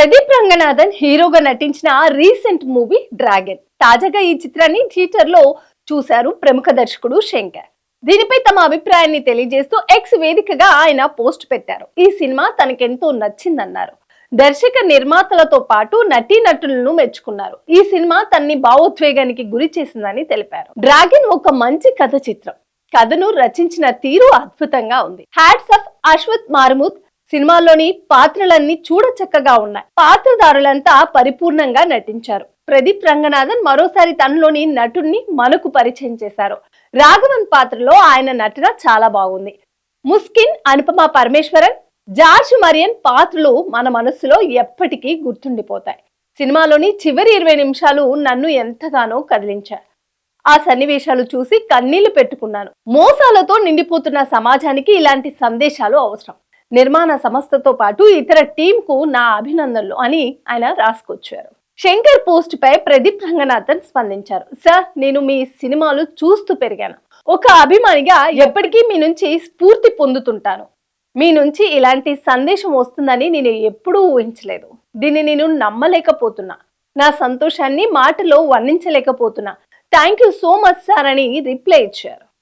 ప్రదీప్ రంగనాథన్ హీరోగా నటించిన recent movie dragon. తాజాగా ఈ చిత్రాన్ని థియేటర్లో చూశారు ప్రముఖ దర్శకుడు శంకర్. దీనిపై తమ అభిప్రాయాన్ని తెలియజేస్తూ ఎక్స్ వేదికగా ఆయన పోస్ట్ పెట్టారు. ఈ సినిమా తనకెంతో నచ్చిందన్నారు. దర్శక నిర్మాతలతో పాటు నటీ నటులను మెచ్చుకున్నారు. ఈ సినిమా తన్ని భావోద్వేగానికి గురి చేసిందని తెలిపారు. డ్రాగన్ ఒక మంచి కథ చిత్రం. కథను రచించిన తీరు అద్భుతంగా ఉంది. హ్యాట్స్ ఆఫ్ అశ్వత్ మారుముత్ సినిమాలోని పాత్రలన్నీ చూడచక్కగా ఉన్నాయి. పాత్రధారులంతా పరిపూర్ణంగా నటించారు. ప్రదీప్ రంగనాథన్ మరోసారి తనలోని నటుణ్ణి మనకు పరిచయం చేశారు. రాఘవన్ పాత్రలో ఆయన నటన చాలా బాగుంది. ముస్కిన్ అనుపమ పరమేశ్వరన్ జార్జ్ మరియన్ పాత్రలు మన మనస్సులో ఎప్పటికీ గుర్తుండిపోతాయి. సినిమాలోని చివరి ఇరవై నిమిషాలు నన్ను ఎంతగానో కదిలించాయి. ఆ సన్నివేశాలు చూసి కన్నీళ్ళు పెట్టుకున్నాను. మోసాలతో నిండిపోతున్న సమాజానికి ఇలాంటి సందేశాలు అవసరం. నిర్మాణ సంస్థతో పాటు ఇతర టీంకు నా అభినందనలు అని ఆయన రాసుకొచ్చారు. శంకర్ పోస్ట్ పై ప్రదీప్ రంగనాథన్ స్పందించారు. సార్ నేను మీ సినిమాలు చూస్తూ పెరిగాను. ఒక అభిమానిగా ఎప్పటికీ మీ నుంచి స్ఫూర్తి పొందుతుంటాను. మీ నుంచి ఇలాంటి సందేశం వస్తుందని నేను ఎప్పుడూ ఊహించలేదు. దీన్ని నేను నమ్మలేకపోతున్నా. నా సంతోషాన్ని మాటలో వర్ణించలేకపోతున్నా. Thank you so much sir అని రిప్లై ఇచ్చారు.